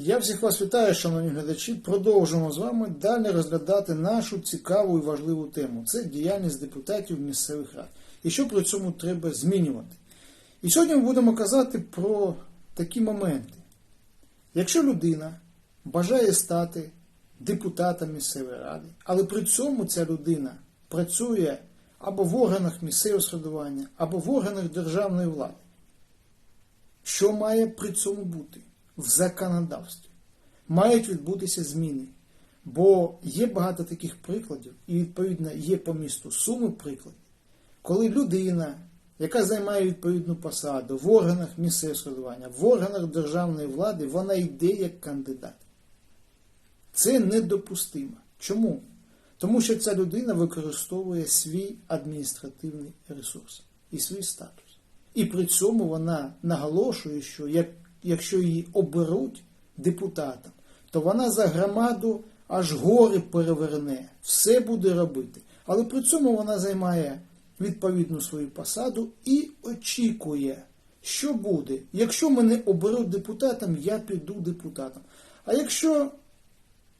Я всіх вас вітаю, шановні глядачі. Продовжуємо з вами далі розглядати нашу цікаву і важливу тему. Це діяльність депутатів місцевих рад. І що при цьому треба змінювати. І сьогодні ми будемо казати про такі моменти. Якщо людина бажає стати депутатом місцевої ради, але при цьому ця людина працює або в органах місцевого самоврядування, або в органах державної влади, що має при цьому бути? В законодавстві. Мають відбутися зміни. Бо є багато таких прикладів, і, відповідно, є по місту суми прикладів, коли людина, яка займає відповідну посаду в органах місцевого самоврядування, в органах державної влади, вона йде як кандидат. Це недопустимо. Чому? Тому що ця людина використовує свій адміністративний ресурс і свій статус. І при цьому вона наголошує, що як, якщо її оберуть депутатом, то вона за громаду аж гори переверне, все буде робити. Але при цьому вона займає відповідну свою посаду і очікує, що буде. Якщо мене оберуть депутатом, я піду депутатом. А якщо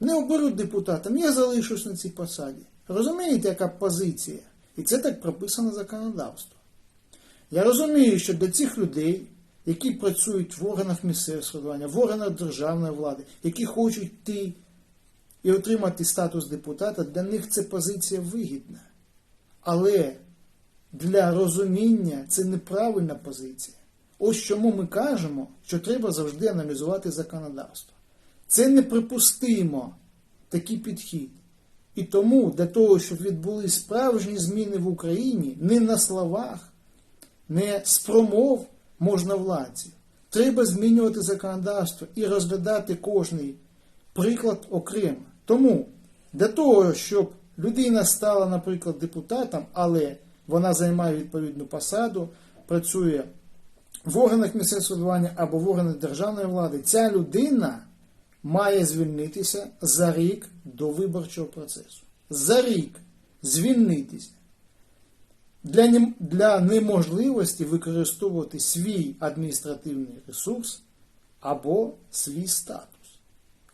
не оберуть депутатом, я залишусь на цій посаді. Розумієте, яка позиція? І це так прописано законодавство. Я розумію, що для цих людей, які працюють в органах місцевого самоврядування, в органах державної влади, які хочуть йти і отримати статус депутата, для них ця позиція вигідна. Але для розуміння це неправильна позиція. Ось чому ми кажемо, що треба завжди аналізувати законодавство. Це неприпустимо такий підхід. І тому для того, щоб відбулись справжні зміни в Україні, не на словах, не з промов можновладців, треба змінювати законодавство і розглядати кожний приклад окремо. Тому для того, щоб людина стала, наприклад, депутатом, але вона займає відповідну посаду, працює в органах місцевого самоврядування або в органах державної влади, ця людина має звільнитися за рік до виборчого процесу. За рік звільнитися. Для, для неможливості використовувати свій адміністративний ресурс або свій статус.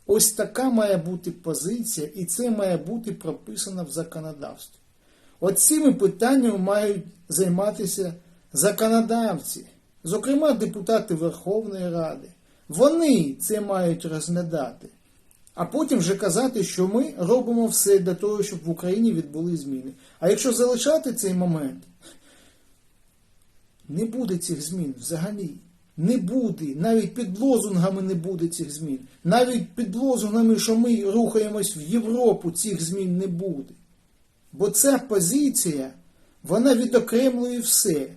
Ось така має бути позиція, і це має бути прописано в законодавстві. От питаннями мають займатися законодавці, зокрема депутати Верховної Ради. Вони це мають розглядати, а потім вже казати, що ми робимо все для того, щоб в Україні відбули зміни. А якщо залишати цей момент, не буде цих змін взагалі. Не буде. Навіть під лозунгами не буде цих змін. Навіть під лозунгами, що ми рухаємось в Європу, цих змін не буде. Бо ця позиція, вона відокремлює все.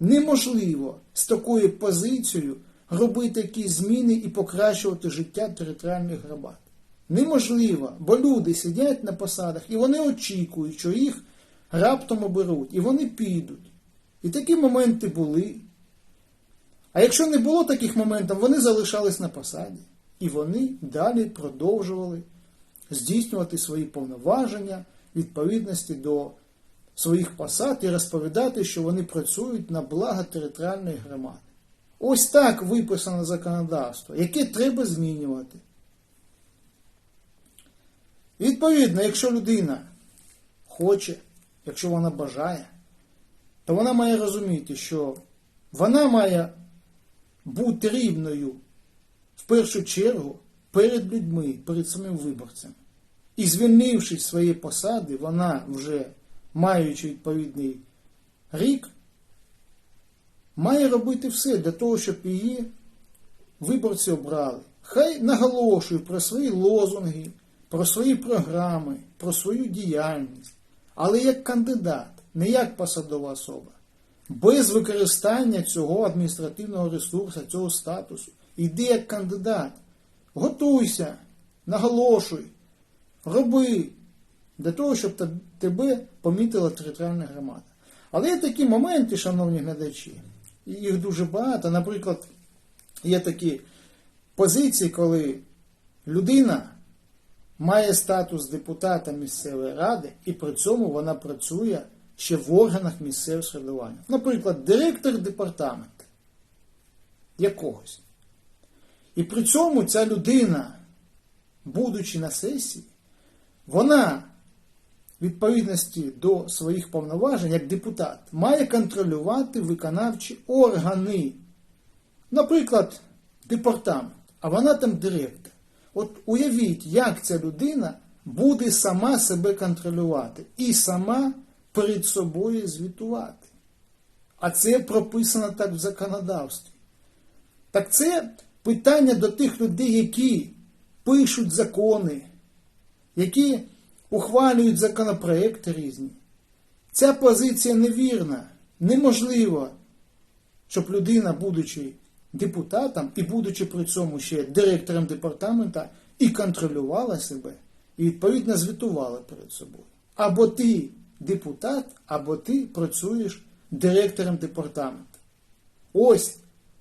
Неможливо з такою позицією робити якісь зміни і покращувати життя територіальних громад. Неможливо, бо люди сидять на посадах і вони очікують, що їх раптом оберуть, і вони підуть. І такі моменти були. А якщо не було таких моментів, вони залишались на посаді. І вони далі продовжували здійснювати свої повноваження відповідності до своїх посад і розповідати, що вони працюють на благо територіальної громади. Ось так виписано законодавство, яке треба змінювати. Відповідно, якщо людина хоче, якщо вона бажає, то вона має розуміти, що вона має бути рівною в першу чергу перед людьми, перед самим виборцем. І звільнившись своєї посади, вона вже маючи відповідний рік, має робити все для того, щоб її виборці обрали. Хай наголошує про свої лозунги, про свої програми, про свою діяльність, але як кандидат, не як посадова особа. Без використання цього адміністративного ресурсу, цього статусу. Йди як кандидат. Готуйся, наголошуй, роби для того, щоб тебе помітила територіальна громада. Але є такі моменти, шановні глядачі, їх дуже багато. Наприклад, є такі позиції, коли людина має статус депутата місцевої ради, і при цьому вона працює ще в органах місцевого самоврядування. Наприклад, директор департаменту якогось. І при цьому ця людина, будучи на сесії, вона відповідності до своїх повноважень як депутат має контролювати виконавчі органи. Наприклад, департамент, а вона там директор. От уявіть, як ця людина буде сама себе контролювати і сама перед собою звітувати. А це прописано так в законодавстві. Так це питання до тих людей, які пишуть закони, які ухвалюють законопроекти різні. Ця позиція невірна. Неможливо, щоб людина, будучи депутатом і будучи при цьому ще директором департамента, і контролювала себе, і відповідно звітувала перед собою. Або ти депутат, або ти працюєш директором департаменту. Ось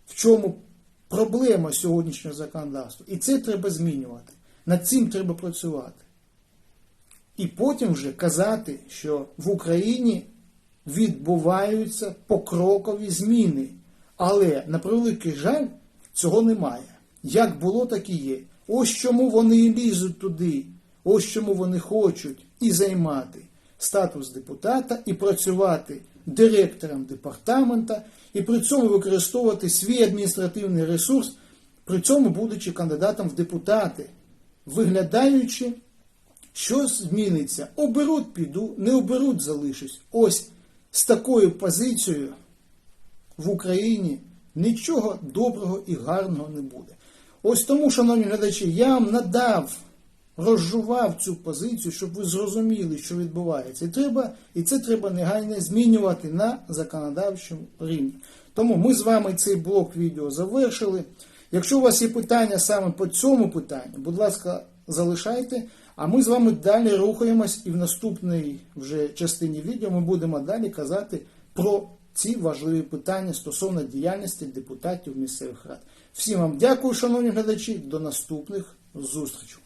в чому проблема сьогоднішнього законодавства. І це треба змінювати. Над цим треба працювати. І потім вже казати, що в Україні відбуваються покрокові зміни. Але, на превеликий жаль, цього немає. Як було, так і є. Ось чому вони і лізуть туди, ось чому вони хочуть і займати статус депутата, і працювати директором департамента, і при цьому використовувати свій адміністративний ресурс, при цьому будучи кандидатом в депутати, виглядаючи, що зміниться. Оберуть, піду, не оберуть, залишусь. Ось з такою позицією в Україні нічого доброго і гарного не буде. Ось тому, шановні глядачі, я вам надав, розжував цю позицію, щоб ви зрозуміли, що відбувається. І, треба, і це треба негайно змінювати на законодавчому рівні. Тому ми з вами цей блок відео завершили. Якщо у вас є питання саме по цьому питанню, будь ласка, залишайте. А ми з вами далі рухаємось і в наступній вже частині відео ми будемо далі казати про ці важливі питання стосовно діяльності депутатів місцевих рад. Всім вам дякую, шановні глядачі, до наступних зустрічей.